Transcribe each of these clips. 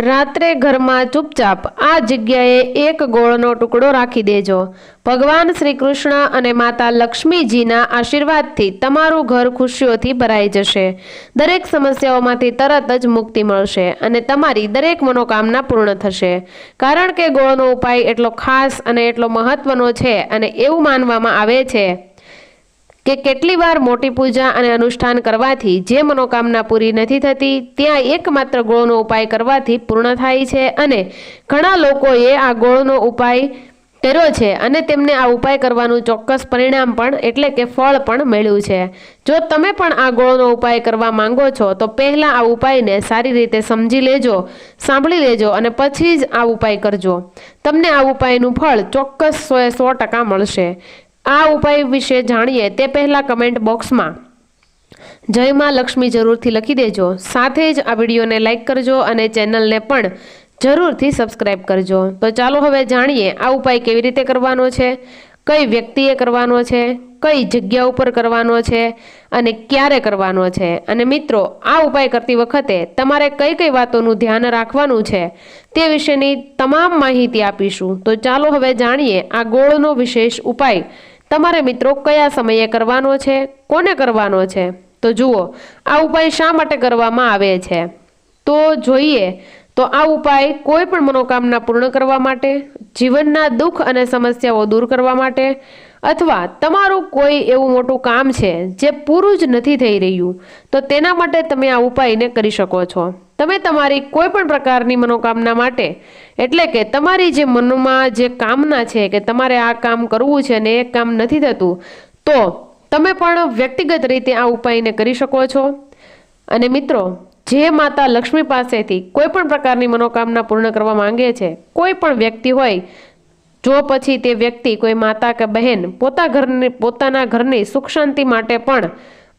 રાત્રે ઘરમાં ચૂપચાપ આ જગ્યાએ એક ગોળનો ટુકડો રાખી દેજો. ભગવાન શ્રી કૃષ્ણ અને માતા લક્ષ્મીજીના આશીર્વાદથી તમારું ઘર ખુશીઓથી ભરાઈ જશે. દરેક સમસ્યાઓમાંથી તરત જ મુક્તિ મળશે અને તમારી દરેક મનોકામના પૂર્ણ થશે. કારણ કે ગોળનો ઉપાય એટલો ખાસ અને એટલો મહત્વનો છે અને એવું માનવામાં આવે છે. કે કેટલી વાર મોટી પૂજા અને અનુષ્ઠાન કરવાથી જે મનોકામના પૂરી નથી થતી, ત્યાં એકમાત્ર ગોળનો ઉપાય કરવાથી પૂર્ણ થાય છે અને ઘણા લોકોએ આ ગોળનો ઉપાય કર્યો છે અને તેમને આ ઉપાય કરવાનું ચોક્કસ પરિણામ પણ, એટલે કે ફળ પણ મળ્યું છે. જો તમે પણ આ ગોળનો ઉપાય કરવા માંગો છો, તો પહેલાં આ ઉપાયને સારી રીતે સમજી લેજો, સાંભળી લેજો અને પછી જ આ ઉપાય કરજો. તમને આ ઉપાયનું ફળ ચોક્કસ સોએ સો ટકા મળશે. આ ઉપાય વિશે જાણીએ તે પહેલાં કમેન્ટ બોક્સમાં જય માં લક્ષ્મી જરૂરથી લખી દેજો. સાથે જ આ વિડીયોને લાઇક કરજો અને ચેનલને પણ જરૂરથી સબસ્ક્રાઇબ કરજો. તો ચાલો હવે જાણીએ આ ઉપાય કેવી રીતે કરવાનો છે, કઈ વ્યક્તિએ કરવાનો છે, કઈ જગ્યા ઉપર કરવાનો છે અને ક્યારે કરવાનો છે. અને મિત્રો, આ ઉપાય કરતી વખતે તમારે કઈ કઈ વાતોનું ધ્યાન રાખવાનું છે તે વિશેની તમામ માહિતી આપીશું. તો ચાલો હવે જાણીએ આ ગોળનો વિશેષ ઉપાય તમારે મિત્રો કયા સમયે કરવાનો છે? કોને કરવાનો છે? તો જુઓ, આ ઉપાય શા માટે કરવામાં આવે છે? તો જોઈએ, તો આ ઉપાય કોઈ પણ મનોકામના પૂર્ણ કરવા માટે, જીવનના દુઃખ અને સમસ્યાઓ દૂર કરવા માટે, અથવા તમારું કોઈ એવું મોટું કામ છે જે પૂરું જ નથી થઈ રહ્યું, તો તેના માટે તમે આ ઉપાયને કરી શકો છો. તમે તમારી કોઈ પણ પ્રકારની મનોકામના માટે, એટલે કે તમારી જે મનમાં જે કામના છે કે તમારે આ કામ કરવું છે અને એ કામ નથી થતું, તો તમે પણ વ્યક્તિગત રીતે આ ઉપાયને કરી શકો છો. અને મિત્રો, જે માતા લક્ષ્મી પાસેથી કોઈ પણ પ્રકારની મનોકામના પૂર્ણ કરવા માંગે છે, કોઈ પણ વ્યક્તિ હોય, જો પછી તે વ્યક્તિ કોઈ માતા કે બહેન પોતા ઘરની, પોતાના ઘરની સુખ શાંતિ માટે પણ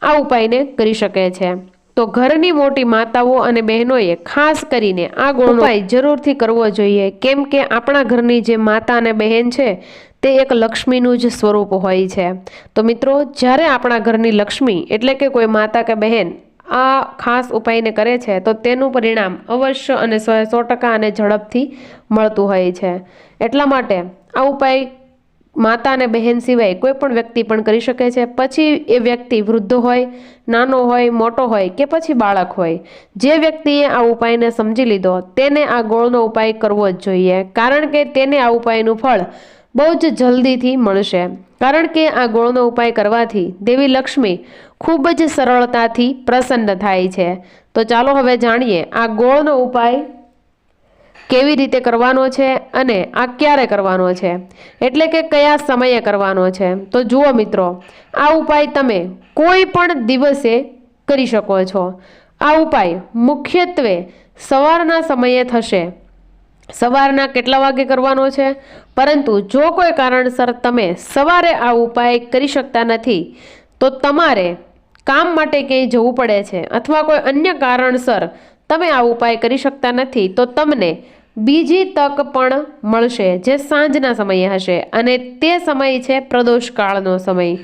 આ ઉપાયને કરી શકે છે. તો ઘરની મોટી માતાઓ અને બહેનોએ ખાસ કરીને આ ગુણ ઉપાય જરૂરથી કરવો જોઈએ. કેમ કે આપણા ઘરની જે માતા અને બહેન છે તે એક લક્ષ્મીનું જ સ્વરૂપ હોય છે. તો મિત્રો જ્યારે આપણા ઘરની લક્ષ્મી એટલે કે કોઈ માતા કે બહેન આ ખાસ ઉપાયને કરે છે તો તેનું પરિણામ અવશ્ય અને સો સો ટકા અને ઝડપથી મળતું હોય છે. એટલા માટે આ ઉપાય માતા અને બહેન સિવાય કોઈ પણ વ્યક્તિ પણ કરી શકે છે. પછી એ વ્યક્તિ વૃદ્ધ હોય, નાનો હોય, મોટો હોય કે પછી બાળક હોય, જે વ્યક્તિએ આ ઉપાયને સમજી લીધો તેને આ ગોળનો ઉપાય કરવો જ જોઈએ. કારણ કે તેને આ ઉપાયનું ફળ બહુ જ જલ્દીથી મળશે. કારણ કે આ ગોળનો ઉપાય કરવાથી દેવી લક્ષ્મી ખૂબ જ સરળતાથી પ્રસન્ન થાય છે. તો ચાલો હવે જાણીએ આ ગોળનો ઉપાય કેવી રીતે કરવાનો છે અને આ ક્યારે કરવાનો છે? એટલે કે કયા સમયે કરવાનો છે? તો જુઓ મિત્રો, આ ઉપાય તમે કોઈ પણ દિવસે કરી શકો છો. આ ઉપાય મુખ્યત્વે સવારના સમયે થશે. સવારના કેટલા વાગે કરવાનો છે? પરંતુ જો કોઈ કારણસર તમે સવારે આ ઉપાય કરી શકતા નથી, તો તમારે કામ માટે ક્યાંય જવું પડે છે અથવા કોઈ અન્ય કારણસર તમે આ ઉપાય કરી શકતા નથી, તો તમને બીજી તક પણ મળશે, જે સાંજના સમયે હશે. અને તે સમય છે પ્રદોષકાળનો સમય.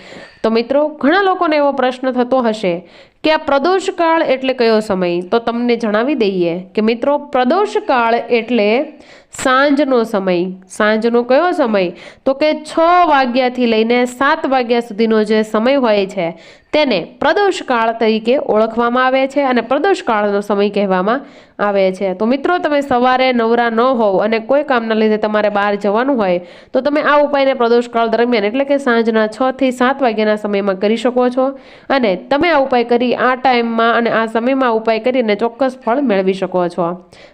તો મિત્રો, ઘણા લોકોને એવો પ્રશ્ન થતો હશે કે આ પ્રદોષકાળ એટલે કયો સમય? તો તમને જણાવી દઈએ કે મિત્રો, પ્રદોષકાળ એટલે સાંજનો સમય. સાંજનો કયો સમય? તો કે છ વાગ્યાથી લઈને સાત વાગ્યા સુધીનો જે સમય હોય છે તેને પ્રદોષકાળ તરીકે ઓળખવામાં આવે છે અને પ્રદોષકાળનો સમય કહેવામાં આવે છે. તો મિત્રો, તમે સવારે નવરા ન હોવ અને કોઈ કામના લીધે તમારે બહાર જવાનું હોય, તો તમે આ ઉપાયને પ્રદોષકાળ દરમિયાન એટલે કે સાંજના છ થી સાત વાગ્યાના સમયમાં કરી શકો છો અને તમે આ ઉપાય કરી આ ટાઈમમાં અને આ સમયમાં ઉપાય કરીને ચોક્કસ ફળ મેળવી શકો છો.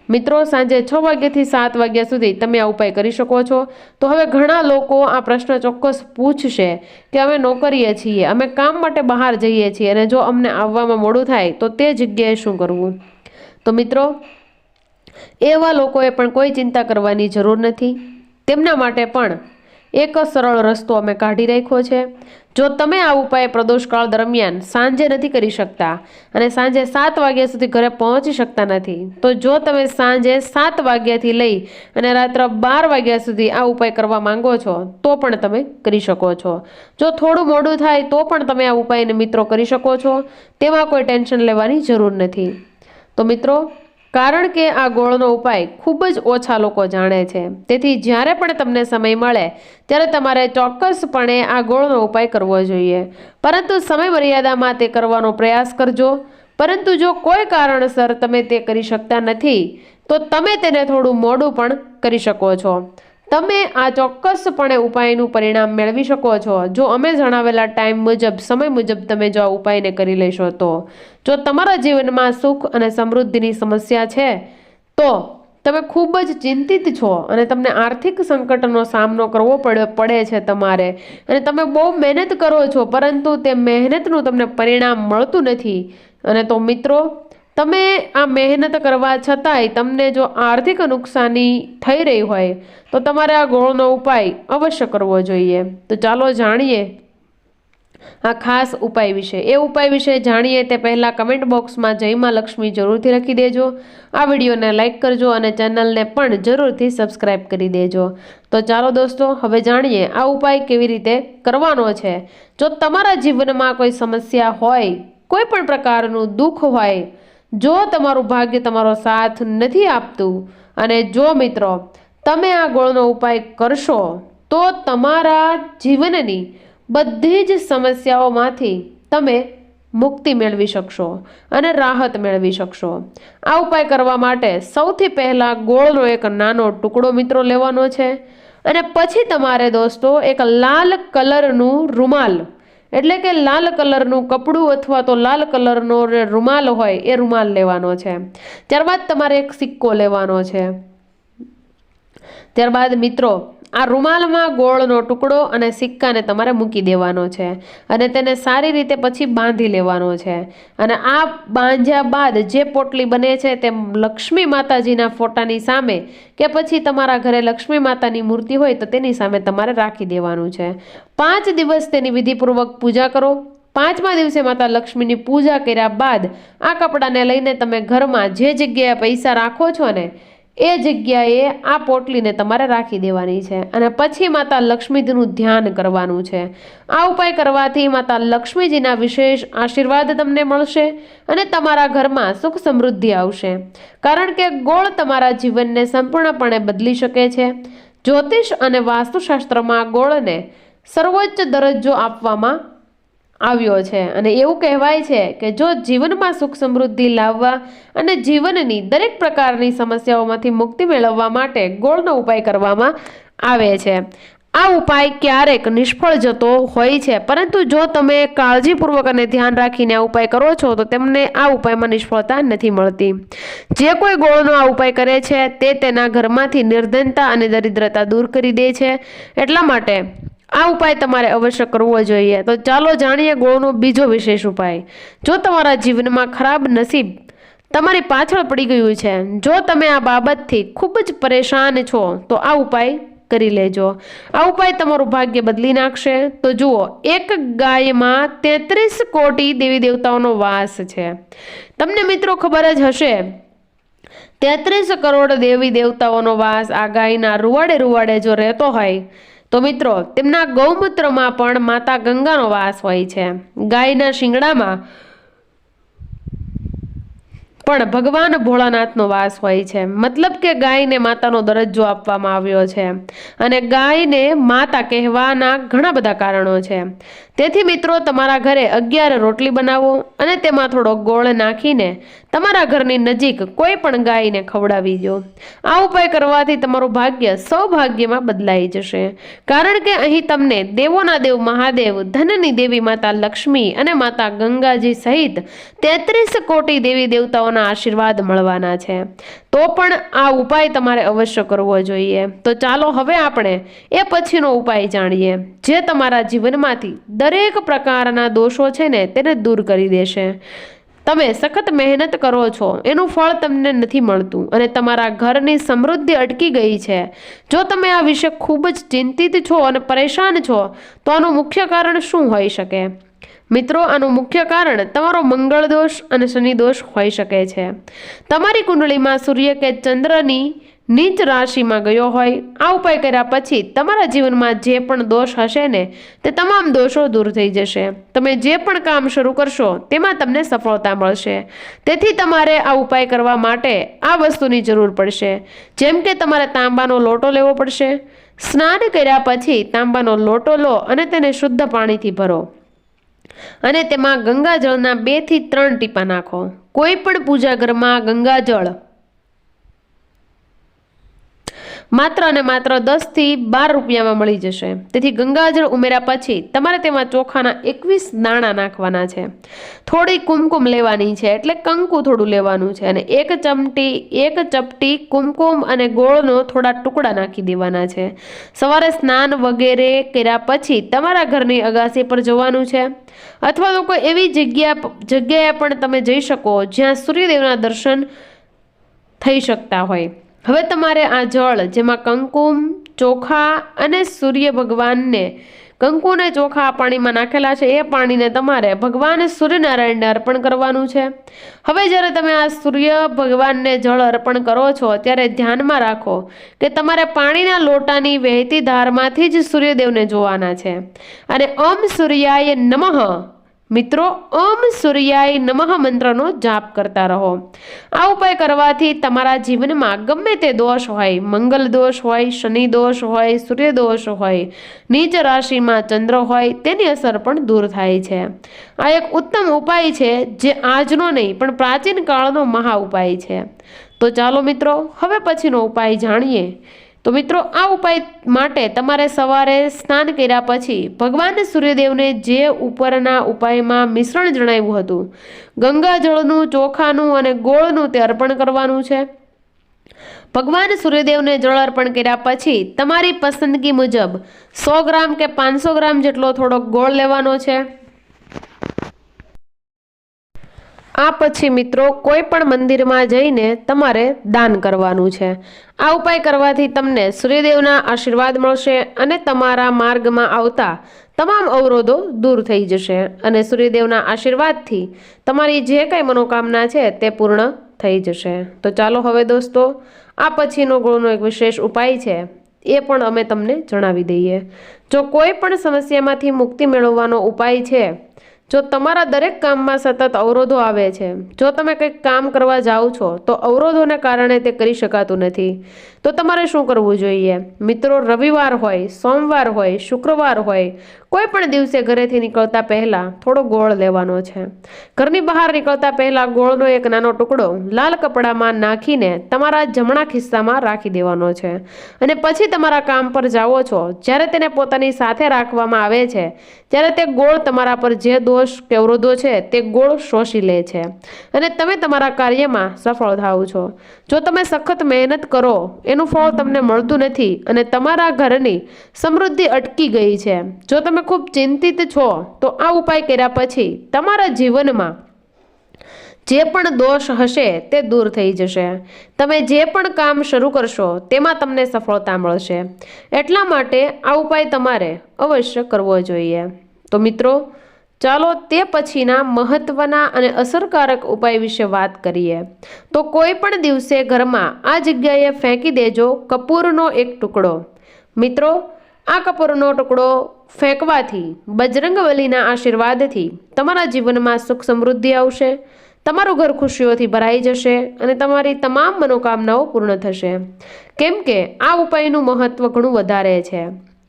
મિત્રો, સાંજે છ વાગ્યાથી સાત વાગ્યા સુધી તમે આ ઉપાય કરી શકો છો. તો હવે ઘણા લોકો આ પ્રશ્ન ચોક્કસ પૂછશે કે અમે નોકરીએ છીએ, અમે કામ માટે બહાર જઈએ છીએ અને જો અમને આવવામાં મોડું થાય, તો તે જગ્યાએ શું કરવું? તો મિત્રો, એવા લોકોએ પણ કોઈ ચિંતા કરવાની જરૂર નથી. તેમના માટે પણ એક સરળ રસ્તો અમે કાઢી રાખ્યો છે. જો તમે આ ઉપાય પ્રદોષકાળ દરમિયાન સાંજે નથી કરી શકતા અને સાંજે સાત વાગ્યા સુધી ઘરે પહોંચી શકતા નથી, તો જો તમે સાંજે સાત વાગ્યાથી લઈ અને રાત્રે બાર વાગ્યા સુધી આ ઉપાય કરવા માંગો છો, તો પણ તમે કરી શકો છો. જો થોડું મોડું થાય તો પણ તમે આ ઉપાયને મિત્રો કરી શકો છો, તેમાં કોઈ ટેન્શન લેવાની જરૂર નથી. તો મિત્રો કારણ કે આ ગોળનો ઉપાય ખૂબ જ ઓછા લોકો જાણે છે. તેથી જ્યારે પણ તમને સમય મળે, ત્યારે તમારે ચોક્કસપણે આ ગોળનો ઉપાય કરવો જોઈએ. પરંતુ સમય મર્યાદામાં તે કરવાનો પ્રયાસ કરજો. પરંતુ જો કોઈ કારણસર તમે તે કરી શકતા નથી, તો તમે તેને થોડું મોડું પણ કરી શકો છો. તમે આ ચોક્કસપણે ઉપાયનું પરિણામ મેળવી શકો છો. જો અમે જણાવેલા ટાઈમ મુજબ, સમય મુજબ તમે જો આ ઉપાયને કરી લેશો, તો જો તમારા જીવનમાં સુખ અને સમૃદ્ધિની સમસ્યા છે, તો તમે ખૂબ જ ચિંતિત છો અને તમને આર્થિક સંકટનો સામનો કરવો પડે પડે છે તમારે. અને તમે બહુ મહેનત કરો છો, પરંતુ તે મહેનતનું તમને પરિણામ મળતું નથી. અને તો મિત્રો તમે આ મહેનત કરવા છતાંય તમને જો આર્થિક નુકસાની થઈ રહી હોય, તો તમારે આ ગોળનો ઉપાય અવશ્ય કરવો જોઈએ. તો ચાલો જાણીએ આ ખાસ ઉપાય વિશે. એ ઉપાય વિશે જાણીએ તે પહેલાં કમેન્ટ બોક્સમાં જયમાં લક્ષ્મી જરૂરથી લખી દેજો. આ વિડીયોને લાઇક કરજો અને ચેનલને પણ જરૂરથી સબસ્ક્રાઇબ કરી દેજો. તો ચાલો દોસ્તો, હવે જાણીએ આ ઉપાય કેવી રીતે કરવાનો છે. જો તમારા જીવનમાં કોઈ સમસ્યા હોય, કોઈ પણ પ્રકારનું દુઃખ હોય જો તમારું ભાગ્ય તમારો સાથ નથી આપતું અને જો મિત્રો, તમે આ ગોળનો ઉપાય કરશો, તો તમારા જીવનની બધી જ સમસ્યાઓમાંથી તમે મુક્તિ મેળવી શકશો અને રાહત મેળવી શકશો. આ ઉપાય કરવા માટે સૌથી પહેલાં ગોળનો એક નાનો ટુકડો મિત્રો લેવાનો છે અને પછી તમારે દોસ્તો એક લાલ કલરનું રૂમાલ એટલે કે લાલ કલરનું કપડું અથવા તો લાલ કલરનો રૂમાલ હોય એ રૂમાલ લેવાનો છે. ત્યારબાદ તમારે એક સિક્કો લેવાનો છે. ત્યારબાદ મિત્રો આ રૂમાલમાં ગોળનો ટુકડો અને સિક્કાને તમારે મૂકી દેવાનો છે અને તેને સારી રીતે પછી બાંધી લેવાનો છે. અને આ બાંધ્યા બાદ જે પોટલી બને છે તે લક્ષ્મી માતાજીના ફોટાની સામે કે પછી તમારા ઘરે લક્ષ્મી માતાની મૂર્તિ હોય તો તેની સામે તમારે રાખી દેવાનું છે. પાંચ દિવસ તેની વિધિપૂર્વક પૂજા કરો. પાંચમા દિવસે માતા લક્ષ્મીની પૂજા કર્યા બાદ આ કપડાને લઈને તમે ઘરમાં જે જગ્યાએ પૈસા રાખો છો ને એ જગ્યાએ આ પોટલીને તમારે રાખી દેવાની છે અને પછી માતા લક્ષ્મીજીનું ધ્યાન કરવાનું છે. આ ઉપાય કરવાથી માતા લક્ષ્મીજીના વિશેષ આશીર્વાદ તમને મળશે અને તમારા ઘરમાં સુખ સમૃદ્ધિ આવશે. કારણ કે ગોળ તમારા જીવનને સંપૂર્ણપણે બદલી શકે છે. જ્યોતિષ અને વાસ્તુશાસ્ત્રમાં ગોળને સર્વોચ્ચ દરજ્જો આપવામાં આવ્યો છે. અને એવું કહેવાય છે કે જો જીવનમાં સુખ સમૃદ્ધિ લાવવા અને જીવનની દરેક પ્રકારની સમસ્યાઓમાંથી મુક્તિ મેળવવા માટે ગોળનો ઉપાય કરવામાં આવે છે. આ ઉપાય ક્યારેક નિષ્ફળ જતો હોય છે. પરંતુ જો તમે કાળજીપૂર્વક અને ધ્યાન રાખીને આ ઉપાય કરો છો, તો તેમને આ ઉપાયમાં નિષ્ફળતા નથી મળતી. જે કોઈ ગોળનો આ ઉપાય કરે છે, તે તેના ઘરમાંથી નિર્ધનતા અને દરિદ્રતા દૂર કરી દે છે. એટલા માટે આ ઉપાય તમારે અવશ્ય કરવો જોઈએ. તો ચાલો જાણીએ ગોળનો બીજો વિશેષ ઉપાય. જો તમારા જીવનમાં ખરાબ નસીબ તમારી પાછળ પડી ગયું છે, જો તમે આ બાબતથી ખૂબ જ પરેશાન છો, તો આ ઉપાય કરી લેજો. આ ઉપાય તમારું ભાગ્ય બદલી નાખશે. તો જુઓ, એક ગાયમાં તેત્રીસ કોટી દેવી દેવતાઓનો વાસ છે. તમને મિત્રો ખબર જ હશે, તેત્રીસ કરોડ દેવી દેવતાઓનો વાસ આ ગાયના રૂવાડે રૂવાડે જો રહેતો હોય તો મિત્રો, તેમના ગૌમૂત્રમાં પણ માતા ગંગાનો વાસ હોય છે. ગાયના શિંગડામાં પણ ભગવાન ભોળાનાથનો વાસ હોય છે. મતલબ કે ગાયને માતાનો દરજ્જો આપવામાં આવ્યો છે. અને ગાયને માતા કહેવાના ઘણા બધા કારણો છે. તેથી મિત્રો, તમારા ઘરે અગિયાર રોટલી બનાવો અને તેમાં થોડો ગોળ નાખીને તમારા ઘરની નજીક કોઈ પણ ગાયને ખવડાવી દો આ ઉપાય કરવાથી તમારું ભાગ્ય સૌભાગ્યમાં બદલાઈ જશે. કારણ કે અહીં તમને દેવોના દેવ મહાદેવ, ધનની દેવી માતા લક્ષ્મી અને માતા ગંગાજી સહિત તેત્રીસ કોટી દેવી દેવતાઓના આશીર્વાદ મળવાના છે. તો પણ આ ઉપાય તમારે અવશ્ય કરવો જોઈએ. તો ચાલો હવે આપણે એ પછીનો ઉપાય જાણીએ, જે તમારા જીવનમાંથી દરેક પ્રકારના દોષો છે ને તેને દૂર કરી દેશે. તમે સખત મહેનત કરો છો, એનું ફળ તમને નથી મળતું અને તમારા ઘરની સમૃદ્ધિ અટકી ગઈ છે. જો તમે આ વિશે ખૂબ જ ચિંતિત છો અને પરેશાન છો, તો આનું મુખ્ય કારણ શું હોઈ શકે? મિત્રો, આનું મુખ્ય કારણ તમારો મંગળ દોષ અને શનિ દોષ હોઈ શકે છે. તમારી કુંડળીમાં સૂર્ય કે ચંદ્રની નીચ રાશિમાં ગયો હોય, આ ઉપાય કર્યા પછી તમારા જીવનમાં જે પણ દોષ હશે ને, તે તમામ દોષો દૂર થઈ જશે. તમે જે પણ કામ શરૂ કરશો, તેમાં તમને સફળતા મળશે. તેથી તમારે આ ઉપાય કરવા માટે આ વસ્તુની જરૂર પડશે. જેમ કે તમારે તાંબાનો લોટો લેવો પડશે. સ્નાન કર્યા પછી તાંબાનો લોટો લો અને તેને શુદ્ધ પાણીથી ભરો. અને તેમાં ગંગાજળના બેથી ત્રણ ટીપા નાખો. કોઈ પણ પૂજા ઘરમાં ગંગાજળ માત્ર અને માત્ર દસથી બાર રૂપિયામાં મળી જશે. તેથી ગંગાજળ ઉમેર્યા પછી તમારે તેમાં ચોખાના એકવીસ દાણા નાખવાના છે. થોડી કુમકુમ લેવાની છે એટલે કંકુ થોડું લેવાનું છે અને એક ચમટી, એક ચપટી, કુમકુમ અને ગોળનો થોડા ટુકડા નાખી દેવાના છે. સવારે સ્નાન વગેરે કર્યા પછી તમારા ઘરની અગાસી પર જવાનું છે. અથવા તો કોઈ એવી જગ્યા, જગ્યાએ પણ તમે જઈ શકો જ્યાં સૂર્યદેવના દર્શન થઈ શકતા હોય. હવે તમારે આ જળ, જેમાં કંકુમ, ચોખા અને સૂર્ય ભગવાનને કંકુ અને ચોખા પાણીમાં નાખેલા છે, એ પાણીને તમારે ભગવાન સૂર્યનારાયણને અર્પણ કરવાનું છે. હવે જ્યારે તમે આ સૂર્ય ભગવાનને જળ અર્પણ કરો છો, ત્યારે ધ્યાનમાં રાખો કે તમારે પાણીના લોટાની વહેતી ધારમાંથી જ સૂર્યદેવને જોવાના છે. અને ઓમ સૂર્યાય નમઃ. મિત્રો, ઓમ સૂર્યાય નમઃ મંત્રનો જાપ કરતા રહો. આ ઉપાય કરવાથી તમારા જીવનમાં ગમે તે દોષ હોય, મંગલ દોષ હોય, શનિ દોષ હોય, સૂર્ય દોષ હોય, નીચ રાશિમાં ચંદ્ર હોય, તેની અસર પણ દૂર થાય છે. આ એક ઉત્તમ ઉપાય છે, જે આજનો નહીં, પણ પ્રાચીન કાળનો મહા ઉપાય છે. તો ચાલો મિત્રો, હવે પછીનો ઉપાય જાણીએ. તો મિત્રો, આ ઉપાય માટે તમારે સવારે સ્નાન કર્યા પછી ભગવાન સૂર્યદેવને જે ઉપરના ઉપાયમાં મિશ્રણ જણાવ્યું હતું ગંગાજળનું ચોખાનું અને ગોળનું તે અર્પણ કરવાનું છે. ભગવાન સૂર્યદેવને જળ અર્પણ કર્યા પછી તમારી પસંદગી મુજબ સો ગ્રામ કે પાંચસો ગ્રામ જેટલો થોડોક ગોળ લેવાનો છે. આ પછી મિત્રો કોઈ પણ મંદિરમાં જઈને તમારે દાન કરવાનું છે. આ ઉપાય કરવાથી તમને સૂર્યદેવના આશીર્વાદ મળશે અને તમારા માર્ગમાં આવતા તમામ અવરોધો દૂર થઈ જશે અને સૂર્યદેવના આશીર્વાદથી તમારી જે કંઈ મનોકામના છે તે પૂર્ણ થઈ જશે. તો ચાલો હવે દોસ્તો, આ પછીનો ગુણનો એક વિશેષ ઉપાય છે એ પણ અમે તમને જણાવી દઈએ. જો કોઈ પણ સમસ્યામાંથી મુક્તિ મેળવવાનો ઉપાય છે જો તમારા દરેક કામમાં સતત અવરોધો આવે છે, જો તમે કંઈક કામ કરવા જાઓ છો, તો અવરોધોને કારણે તે કરી શકાતું નથી. તો તમારે શું કરવું જોઈએ? મિત્રો, રવિવાર હોય, સોમવાર હોય, શુક્રવાર હોય કોઈ પણ દિવસે ઘરેથી નીકળતા પહેલાં થોડો ગોળ લેવાનો છે. ઘરની બહાર નીકળતા પહેલાં ગોળનો એક નાનો ટુકડો લાલ કપડામાં નાખીને તમારા જમણા ખિસ્સામાં રાખી દેવાનો છે. અને પછી તમારા કામ પર જાઓ છો. જ્યારે તેને પોતાની સાથે રાખવામાં આવે છે, ત્યારે તે ગોળ તમારા પર જે દોષ કે અવરોધો છે, તે ગોળ શોષી લે છે. અને તમે તમારા કાર્યમાં સફળ થાવ છો. જો તમે સખત મહેનત કરો, એનું ફળ તમને મળતું નથી અને તમારા ઘરની સમૃદ્ધિ અટકી ગઈ છે. જો તમે ખૂબ ચિંતિત છો, તો આ ઉપાય કર્યા પછી તમારા જીવનમાં જે પણ દોષ હશે તે દૂર થઈ જશે. તમે જે પણ કામ શરૂ કરશો તેમાં તમને સફળતા મળશે. એટલા માટે આ ઉપાય તમારે અવશ્ય કરવો જોઈએ. તો મિત્રો, ચાલો તે પછીના મહત્વના અને અસરકારક ઉપાય વિશે વાત કરીએ. તો કોઈ પણ દિવસે ઘરમાં આ જગ્યાએ ફેંકી દેજો કપૂરનો એક ટુકડો. મિત્રો, આ કપૂરનો ટુકડો ફેંકવાથી, બજરંગબલીના આશીર્વાદથી તમારા જીવનમાં સુખ સમૃદ્ધિ આવશે, તમારું ઘર ખુશીઓથી ભરાઈ જશે અને તમારી તમામ મનોકામનાઓ પૂર્ણ થશે. કેમ કે આ ઉપાયનું મહત્વ ઘણું વધારે છે.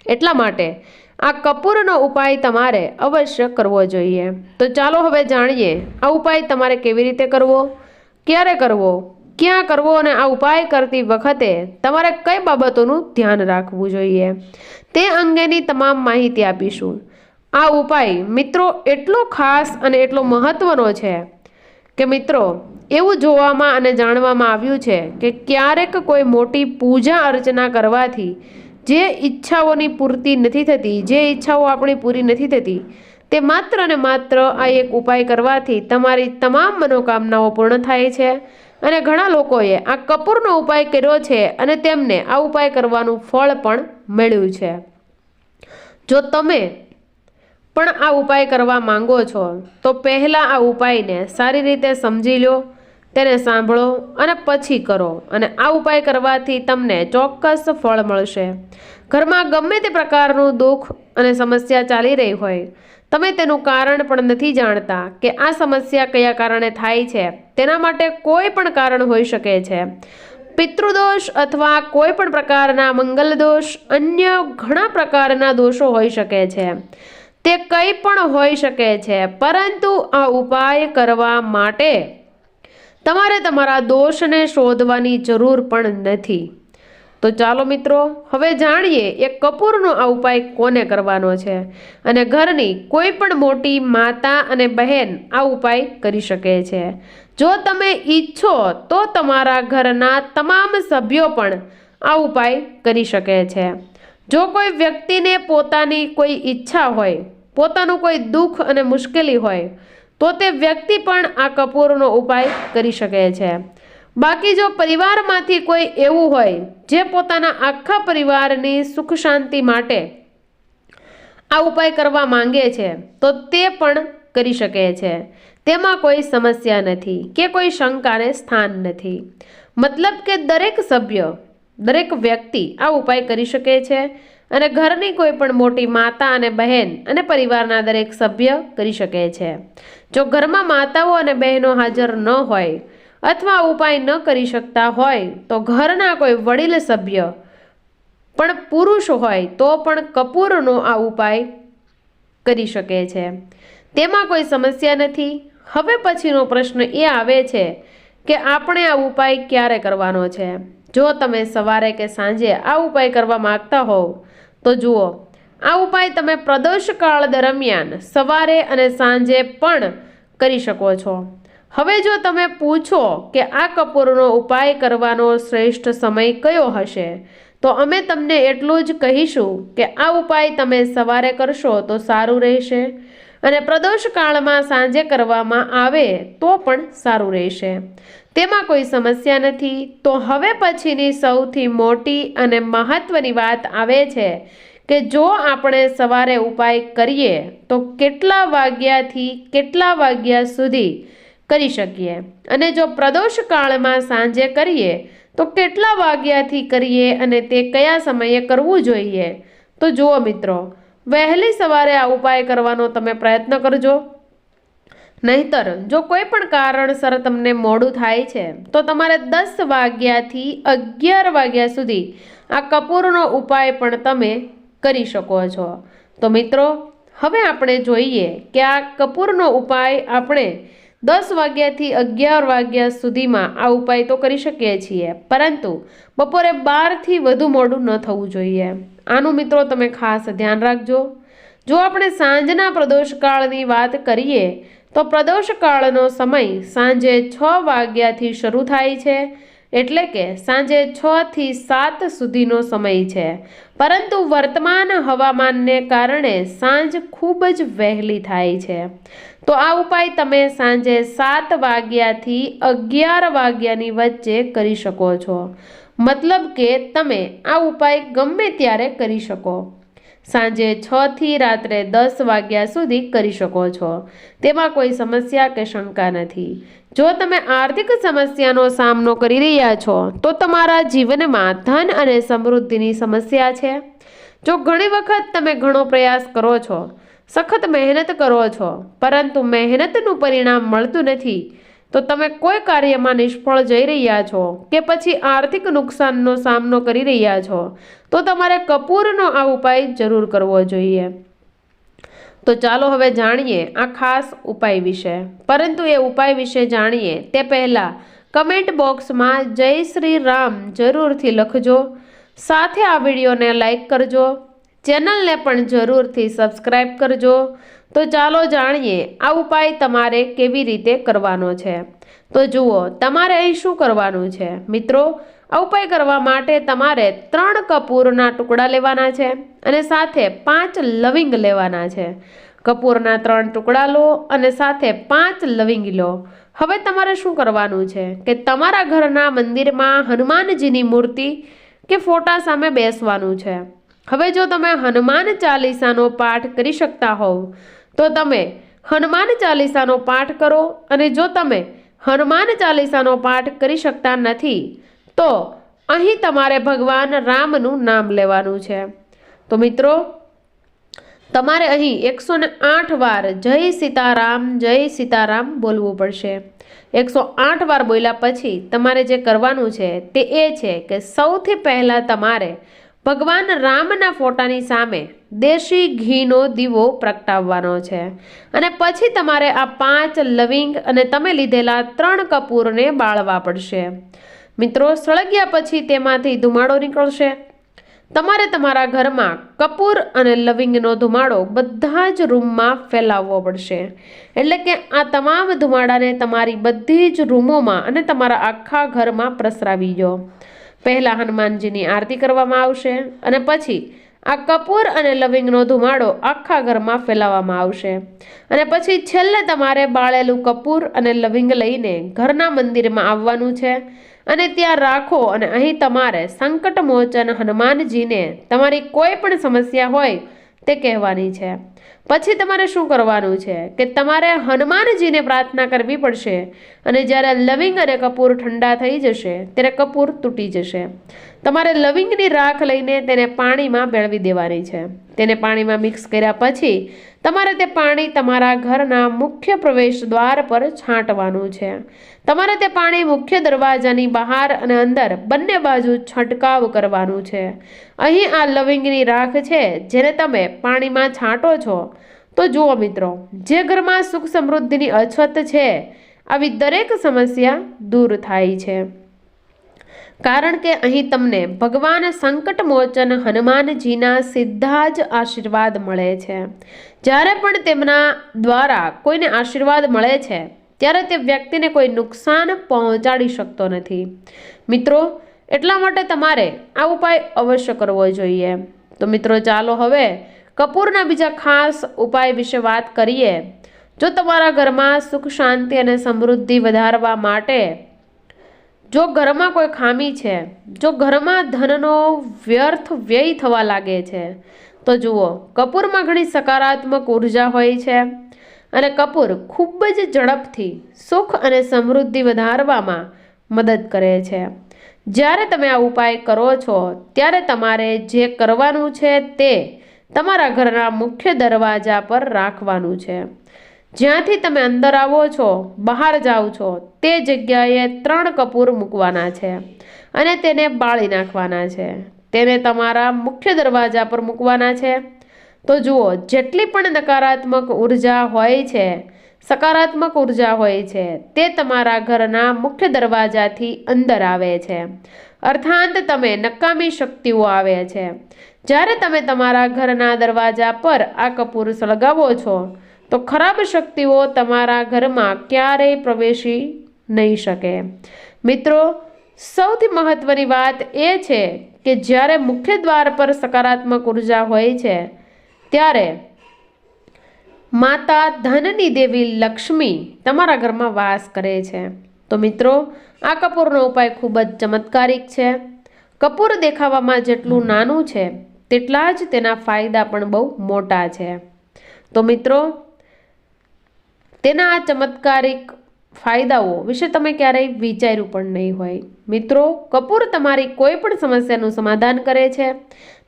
એટલા માટે આ કપૂરનો ઉપાય તમારે અવશ્ય કરવો જોઈએ. તો ચાલો હવે જાણીએ, આ ઉપાય તમારે કેવી રીતે કરવો? ક્યારે કરવો? ક્યાં કરવો અને આ ઉપાય કરતી વખતે તમારે કઈ બાબતોનું ધ્યાન રાખવું જોઈએ? તે અંગેની તમામ માહિતી આપીશું. આ ઉપાય મિત્રો એટલો ખાસ અને એટલો મહત્વનો છે કે મિત્રો, એવું જોવામાં અને જાણવામાં આવ્યું છે કે ક્યારેક કોઈ મોટી પૂજા અર્ચના કરવાથી જે ઈચ્છાઓની પૂર્તિ નથી થતી, જે ઈચ્છાઓ આપણી પૂરી નથી થતી, તે માત્ર ને માત્ર આ એક ઉપાય કરવાથી તમારી તમામ મનોકામનાઓ પૂર્ણ થાય છે. અને ઘણા લોકોએ આ કપૂરનો ઉપાય કર્યો છે અને તેમને આ ઉપાય કરવાનું ફળ પણ મળ્યું છે. જો તમે પણ આ ઉપાય કરવા માંગો છો, તો પહેલાં આ ઉપાયને સારી રીતે સમજી લો, તેને સાંભળો અને પછી કરો અને આ ઉપાય કરવાથી તમને ચોક્કસ ફળ મળશે. ઘરમાં ગમે તે પ્રકારનું દુઃખ અને સમસ્યા ચાલી રહી હોય તમે તેનું કારણ પણ નથી જાણતા કે આ સમસ્યા કયા કારણે થાય છે, તેના માટે કોઈ પણ કારણ હોઈ શકે છે. પિતૃદોષ અથવા કોઈ પણ પ્રકારના મંગલ દોષ અન્ય ઘણા પ્રકારના દોષો હોઈ શકે છે. તે કંઈ પણ હોઈ શકે છે, પરંતુ આ ઉપાય કરવા માટે તમારે તમારા દોષને શોધવાની જરૂર પણ નથી. તો ચાલો મિત્રો, હવે જાણીએ એ કપૂરનો આ ઉપાય કોને કરવાનો છે અને ઘરની કોઈ પણ મોટી માતા અને બહેન આ ઉપાય કરી શકે છે. જો તમે ઈચ્છો તો તમારા ઘરના તમામ સભ્યો પણ આ ઉપાય કરી શકે છે. જો કોઈ વ્યક્તિને પોતાની કોઈ ઈચ્છા હોય, પોતાનું કોઈ દુઃખ અને મુશ્કેલી હોય, તો તે વ્યક્તિ પણ આ કપૂરનો ઉપાય કરી શકે છે. બાકી જો પરિવારમાંથી કોઈ એવું હોય જે પોતાના આખા પરિવારની સુખ શાંતિ માટે આ ઉપાય કરવા માંગે છે, તો તે પણ કરી શકે છે. તેમાં કોઈ સમસ્યા નથી કે કોઈ શંકાને સ્થાન નથી. મતલબ કે દરેક સભ્ય, દરેક વ્યક્તિ આ ઉપાય કરી શકે છે અને ઘરની કોઈ પણ મોટી માતા અને બહેન અને પરિવારના દરેક સભ્ય કરી શકે છે. જો ઘરમાં માતાઓ અને બહેનો હાજર ન હોય અથવા ઉપાય ન કરી શકતા હોય તો ઘરના કોઈ વડીલ સભ્ય પણ પુરુષ હોય તો પણ કપૂરનો આ ઉપાય કરી શકે છે. તેમાં કોઈ સમસ્યા નથી. હવે પછીનો પ્રશ્ન એ આવે છે કે આપણે આ ઉપાય ક્યારે કરવાનો છે? જો તમે સવારે કે સાંજે આ ઉપાય કરવા માગતા હોવ, તો જુઓ, આ ઉપાય તમે પ્રદોષ કાળ દરમિયાન સવારે અને સાંજે પણ કરી શકો છો. હવે જો તમે પૂછો કે આ કપૂરનો ઉપાય કરવાનો શ્રેષ્ઠ સમય કયો હશે, તો અમે તમને એટલું જ કહીશું કે આ ઉપાય તમે સવારે કરશો તો સારું રહેશે અને પ્રદોષ કાળમાં સાંજે કરવામાં આવે તો પણ સારું રહેશે. તેમાં કોઈ સમસ્યા નથી. તો હવે પછીની સૌથી મોટી અને મહત્વની વાત આવે છે કે જો આપણે સવારે ઉપાય કરીએ, તો કેટલા વાગ્યાથી કેટલા વાગ્યા સુધી કરી શકીએ. અને જો પ્રદોષ કાળમાં સાંજે કરીએ, તો કેટલા વાગ્યાથી કરીએ અને તે કયા સમયે કરવું જોઈએ? તો જુઓ મિત્રો, વહેલી સવારે આ ઉપાય કરવાનો તમે પ્રયત્ન કરજો. નહીતર, જો કોઈ પણ કારણસર તમને મોડું થાય છે, તો તમારે દસ વાગ્યાથી અગિયાર વાગ્યા સુધી આ કપૂરનો ઉપાય પણ તમે કરી શકો છો. તો મિત્રો, હવે આપણે જોઈએ કે આ કપૂરનો ઉપાય આપણે દસ વાગ્યાથી અગિયાર વાગ્યા સુધીમાં આ ઉપાય તો કરી શકીએ છીએ. પરંતુ બપોરે બારથી વધુ મોડું ન થવું જોઈએ. આનું મિત્રો તમે ખાસ ધ્યાન રાખજો. જો આપણે સાંજના પ્રદોષકાળની વાત કરીએ, તો પ્રદોષકાળનો સમય સાંજે છ વાગ્યાથી શરૂ થાય છે. એટલે કે સાંજે છ થી સાત સુધીનો સમય છે. પરંતુ વર્તમાન હવામાનને કારણે સાંજ ખૂબ જ વહેલી થાય છે. તો આ ઉપાય તમે સાંજે સાત વાગ્યાથી અગિયાર વાગ્યાની વચ્ચે કરી શકો છો. મતલબ કે તમે આ ઉપાય ગમે ત્યારે કરી શકો. સાંજે છ થી રાત્રે દસ વાગ્યા સુધી કરી શકો છો. તેમાં કોઈ સમસ્યા કે શંકા નથી. જો તમે આર્થિક સમસ્યાનો સામનો કરી રહ્યા છો, તો તમારા જીવનમાં ધન અને સમૃદ્ધિની સમસ્યા છે. જો ઘણી વખત તમે ઘણો પ્રયાસ કરો છો, સખત મહેનત કરો છો, પરંતુ મહેનતનું પરિણામ મળતું નથી તો તમે કોઈ કાર્યમાં નિષ્ફળ જઈ રહ્યા છો કે પછી આર્થિક નુકસાનનો સામનો કરી રહ્યા છો, તો તમારે કપૂરનો આ ઉપાય જરૂર કરવો જોઈએ. તો ચાલો હવે જાણીએ આ ખાસ ઉપાય વિશે. પરંતુ એ ઉપાય વિશે જાણીએ તે પહેલાં કમેન્ટ બોક્સમાં જય શ્રી રામ જરૂરથી લખજો. સાથે આ વિડીયોને લાઈક કરજો. ચેનલને પણ જરૂરથી સબસ્ક્રાઈબ કરજો. તો ચાલો જાણીએ, આ ઉપાય તમારે કેવી રીતે કરવાનો છે? તો જુઓ, તમારે અહીં શું કરવાનું છે? મિત્રો, આ ઉપાય કરવા માટે તમારે ત્રણ કપૂરના ટુકડા લેવાના છે અને સાથે પાંચ લવિંગ લેવાના છે. કપૂરના ત્રણ ટુકડા લો અને સાથે પાંચ લવિંગ લો. હવે તમારે શું કરવાનું છે? કે તમારા ઘરના મંદિરમાં હનુમાનજીની મૂર્તિ કે ફોટા સામે બેસવાનું છે. હવે જો તમે હનુમાન ચાલીસાનો પાઠ કરી શકતા હોવ તો તમે હનુમાન ચાલીસાનો પાઠ કરો અને જો તમે હનુમાન ચાલીસાનો પાઠ કરી શકતા નથી, તો અહીં તમારે ભગવાન રામનું નામ લેવાનું છે. તો મિત્રો, તમારે અહીં એકસો આઠ વાર જય સીતારામ જય સીતારામ બોલવું પડશે. એકસો આઠ વાર બોલ્યા પછી તમારે જે કરવાનું છે તે એ છે કે સૌથી પહેલાં તમારે ભગવાન રામના ફોટાની સામે દેશી ઘીનો દીવો પ્રગટાવવાનો છે. અને પછી તમારે આ પાંચ લવિંગ અને તમે લીધેલા ત્રણ કપૂરને બાળવા પડશે. મિત્રો, સળગ્યા પછી તેમાંથી ધુમાડો નીકળશે. તમારે તમારા ઘરમાં કપૂર અને લવિંગનો ધુમાડો બધા જ રૂમમાં ફેલાવવો પડશે. એટલે કે આ તમામ ધુમાડાને તમારી બધી જ રૂમોમાં અને તમારા આખા ઘરમાં પ્રસરાવી દો. પહેલાં હનુમાનજીની આરતી કરવામાં આવશે અને પછી આ કપૂર અને લવિંગનો ધુમાડો આખા ઘરમાં ફેલાવવામાં આવશે. અને પછી છેલ્લે તમારે બાળેલું કપૂર અને લવિંગ લઈને ઘરના મંદિરમાં આવવાનું છે. અને ત્યાં રાખો અને અહીં તમારે સંકટમોચન હનુમાનજીને તમારી કોઈ પણ સમસ્યા હોય તે કહેવાની છે. પછી તમારે શું કરવાનું છે? કે તમારે હનુમાનજીને પ્રાર્થના કરવી પડશે અને જ્યારે લવિંગ અને કપૂર ઠંડા થઈ જશે, ત્યારે કપૂર તૂટી જશે. તમારે લવિંગની રાખ લઈને તેને પાણીમાં ભેળવી દેવાની છે. તેને પાણીમાં મિક્સ કર્યા પછી તમારે તે પાણી તમારા ઘરના મુખ્ય પ્રવેશ દ્વાર પર છાંટવાનું છે. તમારે તે પાણી મુખ્ય દરવાજાની બહાર અને અંદર બંને બાજુ છંટકાવ કરવાનું છે. અહીં આ લવિંગની રાખ છે, જેને તમે પાણીમાં છાંટો છો. તો જુઓ મિત્રો, જે ઘરમાં સુખ સમૃદ્ધિની અછત છે, આવી દરેક સમસ્યા દૂર થાય છે. કારણ કે અહીં તમને ભગવાન સંકટ મોચન હનુમાનજીના સીધા જ આશીર્વાદ મળે છે. જ્યારે પણ તેમના દ્વારા કોઈને આશીર્વાદ મળે છે, ત્યારે તે વ્યક્તિને કોઈ નુકસાન પહોંચાડી શકતો નથી. મિત્રો, એટલા માટે તમારે આ ઉપાય અવશ્ય કરવો જોઈએ. તો મિત્રો, ચાલો હવે કપૂરના બીજા ખાસ ઉપાય વિશે વાત કરીએ. જો તમારા ઘરમાં સુખ, શાંતિ અને સમૃદ્ધિ વધારવા માટે જો ઘરમાં કોઈ ખામી છે, જો ઘરમાં ધનનો વ્યર્થ વ્યય થવા લાગે છે, તો જુઓ, કપૂરમાં ઘણી સકારાત્મક ઊર્જા હોય છે અને કપૂર ખૂબ જ ઝડપથી સુખ અને સમૃદ્ધિ વધારવામાં મદદ કરે છે. જ્યારે તમે આ ઉપાય કરો છો, ત્યારે તમારે જે કરવાનું છે તે તમારા ઘરના મુખ્ય દરવાજા પર રાખવાનું છે. જ્યાંથી તમે અંદર આવો છો, બહાર જાઓ છો, તે જગ્યાએ ત્રણ કપૂર મૂકવાના છે અને તેને બાળી નાખવાના છે. તેને તમારા મુખ્ય દરવાજા પર મૂકવાના છે. તો જુઓ, જેટલી પણ નકારાત્મક ઊર્જા હોય છે, સકારાત્મક ઊર્જા હોય છે, તે તમારા ઘરના મુખ્ય દરવાજાથી અંદર આવે છે. અર્થાંત, તમે નકામી શક્તિઓ આવે છે. જ્યારે તમે તમારા ઘરના દરવાજા પર આ કપૂર સળગાવો છો તો ખરાબ શક્તિઓ તમારા ઘરમાં ક્યારેય પ્રવેશી નહીં શકે. મિત્રો, સૌથી મહત્વની વાત એ છે કે જ્યારે મુખ્ય દ્વાર પર સકારાત્મક ઊર્જા હોય છે, ત્યારે માતા ધનની દેવી લક્ષ્મી તમારા ઘરમાં વાસ કરે છે. તો મિત્રો, આ કપૂરનો ઉપાય ખૂબ જ ચમત્કારિક છે. કપૂર દેખાવામાં જેટલું નાનું છે, તેટલા જ તેના ફાયદા પણ બહુ મોટા છે. તો મિત્રો તેના આ ચમત્કારિક ફાયદાઓ વિશે તમે ક્યારેય વિચાર્યું પણ નહીં હોય. મિત્રો, કપૂર તમારી કોઈ પણ સમસ્યાનું સમાધાન કરે છે.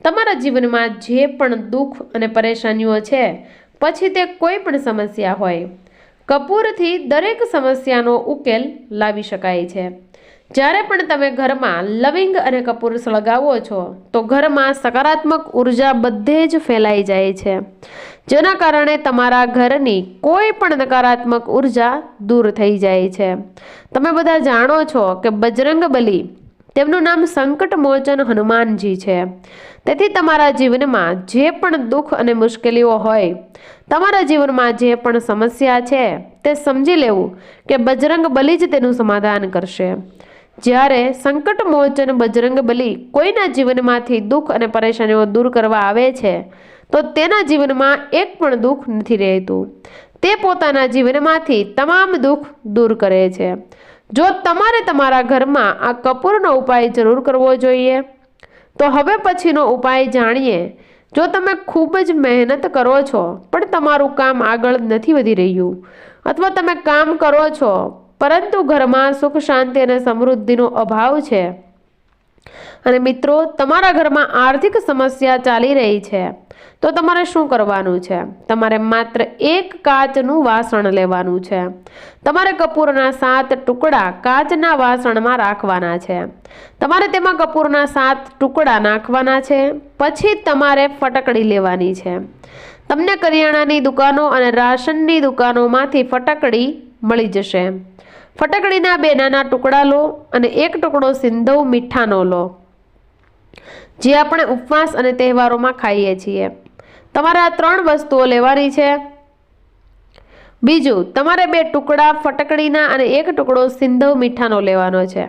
તમારા જીવનમાં જે પણ દુઃખ અને પરેશાનીઓ છે, પછી તે કોઈ પણ સમસ્યા હોય, કપૂરથી દરેક સમસ્યાનો ઉકેલ લાવી શકાય છે. જ્યારે પણ તમે ઘરમાં લવિંગ અને કપૂર સળગાવો છો, તો ઘરમાં સકારાત્મક ઊર્જા બધે જ ફેલાઈ જાય છે. જેના કારણે તમારા ઘરની કોઈ પણ નકારાત્મક ઊર્જા દૂર થઈ જાય છે. તમે બધા જાણો છો કે બજરંગ બલી તેમનું નામ સંકટ મોચન હનુમાનજી છે. તેથી તમારા જીવનમાં જે પણ દુઃખ અને મુશ્કેલીઓ હોય, તમારા જીવનમાં જે પણ સમસ્યા છે, તે સમજી લેવું કે બજરંગ બલી જ તેનું સમાધાન કરશે. જ્યારે સંકટ મોચન બજરંગ બલી કોઈના જીવનમાંથી દુઃખ અને પરેશાનીઓ દૂર કરવા આવે છે, તો તેના જીવનમાં એક પણ દુઃખ નથી રહેતું. તે પોતાના જીવનમાંથી તમામ દુઃખ દૂર કરે છે. જો તમારે તમારા ઘરમાં આ કપૂરનો ઉપાય જરૂર કરવો જોઈએ, તો હવે પછીનો ઉપાય જાણીએ. જો તમે ખૂબ જ મહેનત કરો છો, પણ તમારું કામ આગળ નથી વધી રહ્યું, અથવા તમે કામ કરો છો પરંતુ ઘરમાં સુખ, શાંતિ અને સમૃદ્ધિનો અભાવ છે. અને મિત્રો, તમારા ઘરમાં આર્થિક સમસ્યા ચાલી રહી છે. તો તમારે શું કરવાનું છે? તમારે માત્ર એક કાચનું વાસણ લેવાનું છે. તમારે કપૂરના સાત ટુકડા કાચના વાસણમાં રાખવાના છે. તમારે તેમાં કપૂરના સાત ટુકડા નાખવાના છે. પછી તમારે ફટકડી લેવાની છે. તમને કરિયાણાની દુકાનો અને રાશનની દુકાનોમાંથી ફટકડી મળી જશે. ફટકડીના બે નાના ટુકડા લો અને એક ટુકડો સિંધવ મીઠાનો લો, જે આપણે ઉપવાસ અને તહેવારોમાં ખાઈએ છીએ. તમારે આ ત્રણ વસ્તુઓ લેવાની છે. બીજું, તમારે બે ટુકડા ફટકડીના અને એક ટુકડો સિંધવ મીઠાનો લેવાનો છે.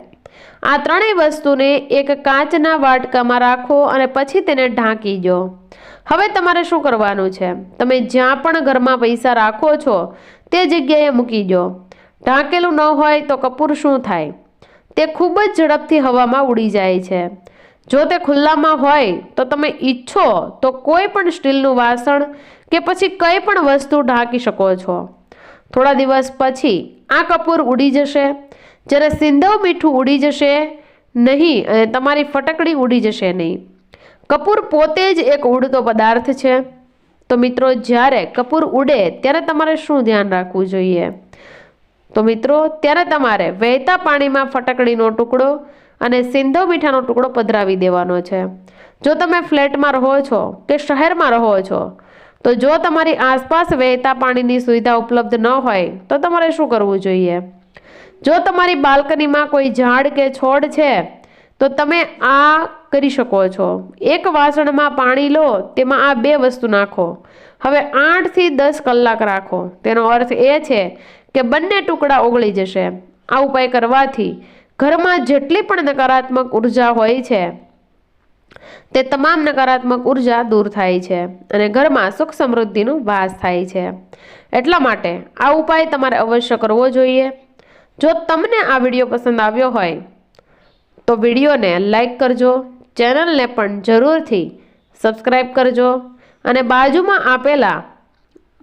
આ ત્રણેય વસ્તુને એક કાચના વાટકામાં રાખો અને પછી તેને ઢાંકી દો. હવે તમારે શું કરવાનું છે? તમે જ્યાં પણ ઘરમાં પૈસા રાખો છો, તે જગ્યાએ મૂકી દો. ઢાંકેલું ન હોય તો કપૂર શું થાય? તે ખૂબ જ ઝડપથી હવામાં ઉડી જાય છે. જો તે ખુલ્લામાં હોય તો તમે ઈચ્છો તો કોઈ પણ સ્ટીલનું વાસણ કે પછી કંઈ પણ વસ્તુ ઢાંકી શકો છો. થોડા દિવસ પછી આ કપૂર ઉડી જશે. જ્યારે સિંધવ મીઠું ઉડી જશે નહીં અને તમારી ફટકડી ઉડી જશે નહીં. કપૂર પોતે જ એક ઉડતો પદાર્થ છે. તો મિત્રો, જ્યારે કપૂર ઉડે, ત્યારે તમારે શું ધ્યાન રાખવું જોઈએ? તો મિત્રો, ત્યારે તમારે વહેતા પાણીમાં ફટકડીનો ટુકડો અને સિંધો મીઠાનો ટુકડો પધરાવી દેવાનો છે. જો તમે ફ્લેટમાં રહો છો કે શહેરમાં રહો છો, તો જો તમારી આસપાસ વહેતા પાણીની સુવિધા ઉપલબ્ધ ન હોય, તો તમારે શું કરવું જોઈએ? જો તમારી બાલ્કનીમાં કોઈ ઝાડ કે છોડ છે, તો તમે આ કરી શકો છો. એક વાસણમાં પાણી લો, તેમાં આ બે વસ્તુ નાખો. હવે આઠથી દસ કલાક રાખો. તેનો અર્થ એ છે કે બંને ટુકડા ઓગળી જશે. આ ઉપાય કરવાથી ઘરમાં જેટલી પણ નકારાત્મક ઊર્જા હોય છે, તે તમામ નકારાત્મક ઊર્જા દૂર થાય છે અને ઘરમાં સુખ સમૃદ્ધિનો વાસ થાય છે. એટલા માટે આ ઉપાય તમારે અવશ્ય કરવો જોઈએ. જો તમને આ વીડિયો પસંદ આવ્યો હોય, તો વિડીયોને લાઈક કરજો, ચેનલને પણ જરૂરથી સબસ્ક્રાઈબ કરજો અને બાજુમાં આપેલા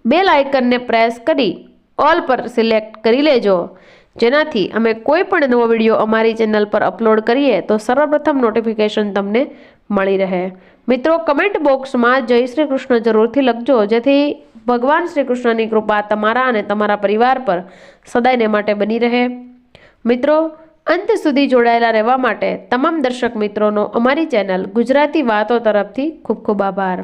બે લાઇકનને પ્રેસ કરી ઓલ પર સિલેક્ટ કરી લેજો. જેનાથી અમે કોઈ પણ નવો વીડિયો અમારી ચેનલ પર અપલોડ કરીએ, તો સર્વપ્રથમ નોટિફિકેશન તમને મળી રહે. મિત્રો કમેન્ટ બોક્સમાં જય શ્રી કૃષ્ણ જરૂરથી લખજો. જેથી ભગવાન શ્રી કૃષ્ણની કૃપા તમારા અને તમારા પરિવાર પર સદાયને માટે બની રહે. મિત્રો, અંત સુધી જોડાયેલા રહેવા માટે તમામ દર્શક મિત્રોનો અમારી ચેનલ ગુજરાતી વાતો તરફથી ખૂબ ખૂબ આભાર.